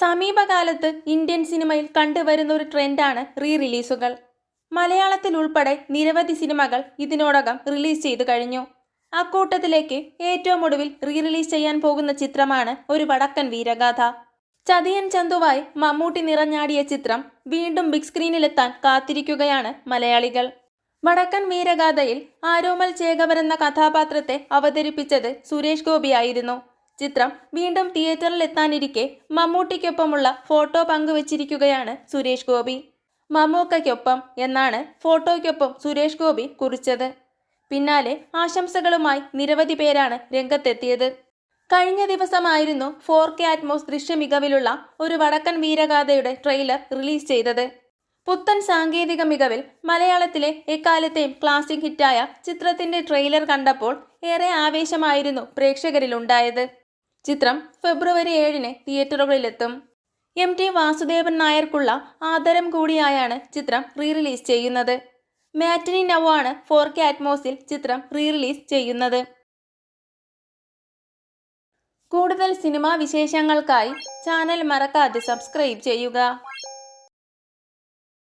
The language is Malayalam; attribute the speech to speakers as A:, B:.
A: സമീപകാലത്ത് ഇന്ത്യൻ സിനിമയിൽ കണ്ടുവരുന്ന ഒരു ട്രെൻഡാണ് റീ റിലീസുകൾ മലയാളത്തിൽ ഉൾപ്പെടെ നിരവധി സിനിമകൾ ഇതിനോടകം റിലീസ് ചെയ്തു കഴിഞ്ഞു. അക്കൂട്ടത്തിലേക്ക് ഏറ്റവും ഒടുവിൽ റീ റിലീസ് ചെയ്യാൻ പോകുന്ന ചിത്രമാണ് ഒരു വടക്കൻ വീരഗാഥ. ചതിയൻ ചന്തുവായി മമ്മൂട്ടി നിറഞ്ഞാടിയ ചിത്രം വീണ്ടും ബിഗ് സ്ക്രീനിലെത്താൻ കാത്തിരിക്കുകയാണ് മലയാളികൾ. വടക്കൻ വീരഗാഥയിൽ ആരോമൽ ചേകവർ എന്ന കഥാപാത്രത്തെ അവതരിപ്പിച്ചത് സുരേഷ് ഗോപിയായിരുന്നു. ചിത്രം വീണ്ടും തിയേറ്ററിൽ എത്താനിരിക്കെ മമ്മൂട്ടിക്കൊപ്പമുള്ള ഫോട്ടോ പങ്കുവച്ചിരിക്കുകയാണ് സുരേഷ് ഗോപി. മമ്മൂക്കയ്ക്കൊപ്പം എന്നാണ് ഫോട്ടോയ്ക്കൊപ്പം സുരേഷ് ഗോപി കുറിച്ചത്. പിന്നാലെ ആശംസകളുമായി നിരവധി പേരാണ് രംഗത്തെത്തിയത്. കഴിഞ്ഞ ദിവസമായിരുന്നു ഫോർ കെ അറ്റ്മോസ് ദൃശ്യമികവിലുള്ള ഒരു വടക്കൻ വീരഗാഥയുടെ ട്രെയിലർ റിലീസ് ചെയ്തത്. പുത്തൻ സാങ്കേതിക മികവിൽ മലയാളത്തിലെ എക്കാലത്തെയും ക്ലാസിക് ഹിറ്റായ ചിത്രത്തിന്റെ ട്രെയിലർ കണ്ടപ്പോൾ ഏറെ ആവേശമായിരുന്നു പ്രേക്ഷകരിലുണ്ടായത്. ചിത്രം ഫെബ്രുവരി ഏഴിന് തിയേറ്ററുകളിലെത്തും. എം ടി വാസുദേവൻ നായർക്കുള്ള ആദരം കൂടിയായാണ് ചിത്രം റീ റിലീസ് ചെയ്യുന്നത്. മാറ്റിനി നവാണ് ഫോർ കെ അറ്റ്മോസിൽ ചിത്രം റീ റിലീസ് ചെയ്യുന്നത്. കൂടുതൽ സിനിമാ വിശേഷങ്ങൾക്കായി ചാനൽ മറക്കാതെ സബ്സ്ക്രൈബ് ചെയ്യുക.